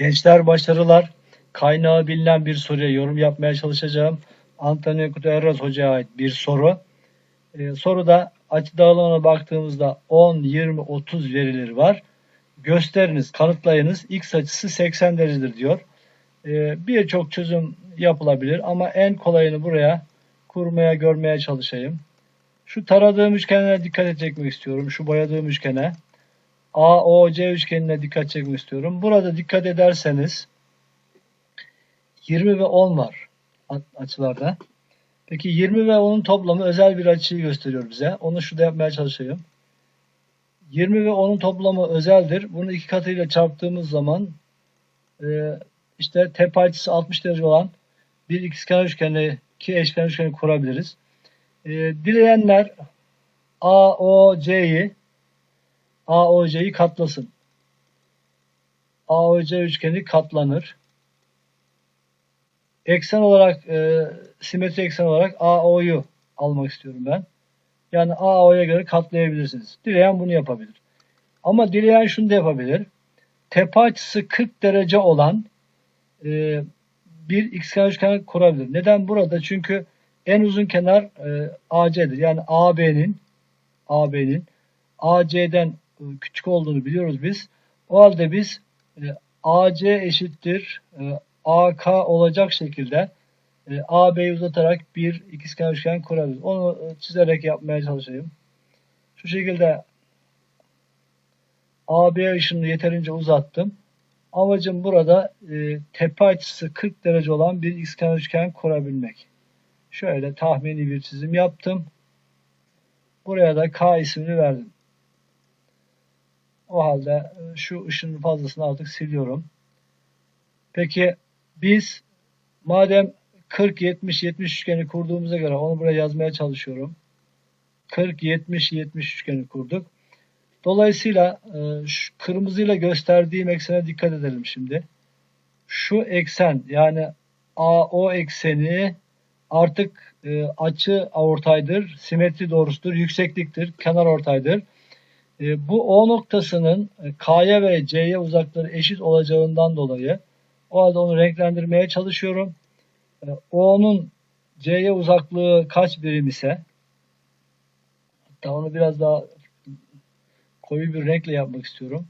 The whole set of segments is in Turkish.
Gençler başarılar. Kaynağı bilinen bir soruya yorum yapmaya çalışacağım. Antonio Guterres Hoca'ya ait bir soru. Ee, soruda açı dağılımına baktığımızda 10, 20, 30 verileri var. Gösteriniz, kanıtlayınız. X açısı 80 derecedir diyor. Ee, Birçok çözüm yapılabilir ama en kolayını buraya kurmaya, görmeye çalışayım. Şu taradığım üçgenlere dikkat çekmek istiyorum. Şu boyadığım üçgene. AOC üçgenine dikkat çekmek istiyorum. Burada dikkat ederseniz 20 ve 10 var açılarda. Peki 20 ve 10'un toplamı özel bir açıyı gösteriyor bize. Onu şurada yapmaya çalışayım. 20 ve 10'un toplamı özeldir. Bunu iki katıyla çarptığımız zaman e, işte tepe açısı 60 derece olan bir ikizkenar üçgeni, iki eşkenar üçgeni kurabiliriz. E, dileyenler AOC'yi AOC'yi katlasın. AOC üçgeni katlanır. Eksen olarak e, simetri eksen olarak AO'yu almak istiyorum ben. Yani AO'ya göre katlayabilirsiniz. Dileyen bunu yapabilir. Ama dileyen şunu da yapabilir. Tepe açısı 40 derece olan e, bir xkenar üçgen kurabilir. Neden burada? Çünkü en uzun kenar e, AC'dir. Yani AB'nin AB'nin AC'den küçük olduğunu biliyoruz biz. O halde biz e, AC eşittir e, AK olacak şekilde e, AB'yi uzatarak bir ikizkenar üçgen kurabiliriz. Onu e, çizerek yapmaya çalışayım. Şu şekilde AB ışını yeterince uzattım. Amacım burada e, tepe açısı 40 derece olan bir ikizkenar üçgen kurabilmek. Şöyle tahmini bir çizim yaptım. Buraya da K ismini verdim. O halde e, şu ışının fazlasını artık siliyorum. Peki biz madem 40 70 70 üçgeni kurduğumuza göre onu buraya yazmaya çalışıyorum. 40 70 70 üçgeni kurduk. Dolayısıyla e, şu kırmızıyla gösterdiğim eksene dikkat edelim şimdi. Şu eksen yani AO ekseni artık e, açı ortaydır, simetri doğrusudur, yüksekliktir, kenar ortaydır. E, bu O noktasının e, K'ya ve C'ye uzaklığı eşit olacağından dolayı o halde onu renklendirmeye çalışıyorum. E, O'nun C'ye uzaklığı kaç birim ise hatta onu biraz daha koyu bir renkle yapmak istiyorum.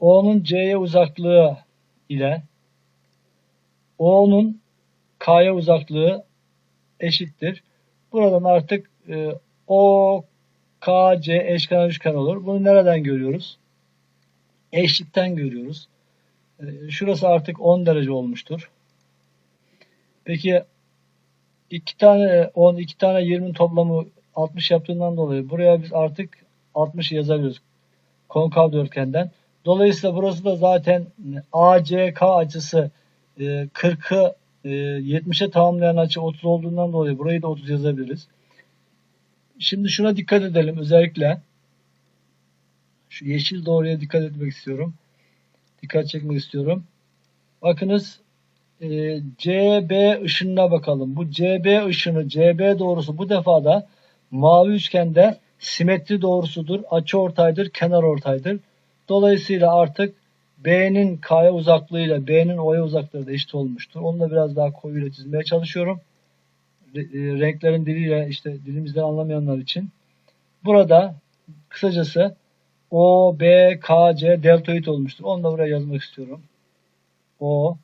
O'nun C'ye uzaklığı ile O'nun K'ya uzaklığı eşittir. Buradan artık e, O, K, C eşkenar üçgen olur. Bunu nereden görüyoruz? Eşlikten görüyoruz. E, şurası artık 10 derece olmuştur. Peki iki tane 10, iki tane 20'nin toplamı 60 yaptığından dolayı buraya biz artık 60 yazabiliyoruz. Konkav dörtgenden. Dolayısıyla burası da zaten ACK açısı e, 40'ı e, 70'e tamamlayan açı 30 olduğundan dolayı burayı da 30 yazabiliriz. Şimdi şuna dikkat edelim özellikle. Şu yeşil doğruya dikkat etmek istiyorum. Dikkat çekmek istiyorum. Bakınız e, CB ışınına bakalım. Bu CB ışını, CB doğrusu bu defa da mavi üçgende simetri doğrusudur, açı ortaydır, kenar ortaydır. Dolayısıyla artık B'nin K'ya uzaklığıyla B'nin O'ya uzaklığı da eşit olmuştur. Onu da biraz daha koyuyla çizmeye çalışıyorum. E, Renklerin diliyle işte dilimizden anlamayanlar için. Burada kısacası O, B, K, C deltoid olmuştur. Onu da buraya yazmak istiyorum. O,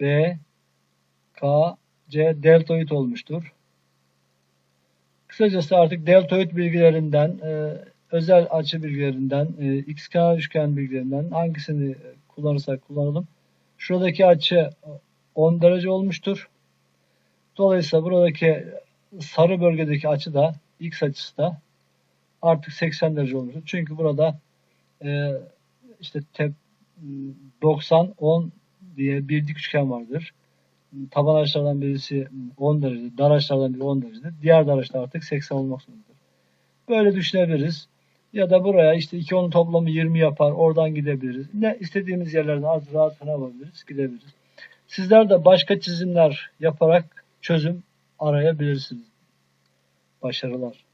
B, K, C deltoid olmuştur. Kısacası artık deltoid bilgilerinden, e, özel açı bilgilerinden, e, x kenar üçgen bilgilerinden hangisini kullanırsak kullanalım. Şuradaki açı 10 derece olmuştur. Dolayısıyla buradaki sarı bölgedeki açı da x açısı da artık 80 derece olmuştur. Çünkü burada e, işte tep, 90 10 diye bir dik üçgen vardır. Taban açılardan birisi 10 derece, dar açılardan biri 10 derecedir. Diğer dar açılar artık 80 olmak zorundadır. Böyle düşünebiliriz. Ya da buraya işte 2 onun toplamı 20 yapar. Oradan gidebiliriz. Ne istediğimiz yerlerden az rahat ne yapabiliriz? Gidebiliriz. Sizler de başka çizimler yaparak çözüm arayabilirsiniz. Başarılar.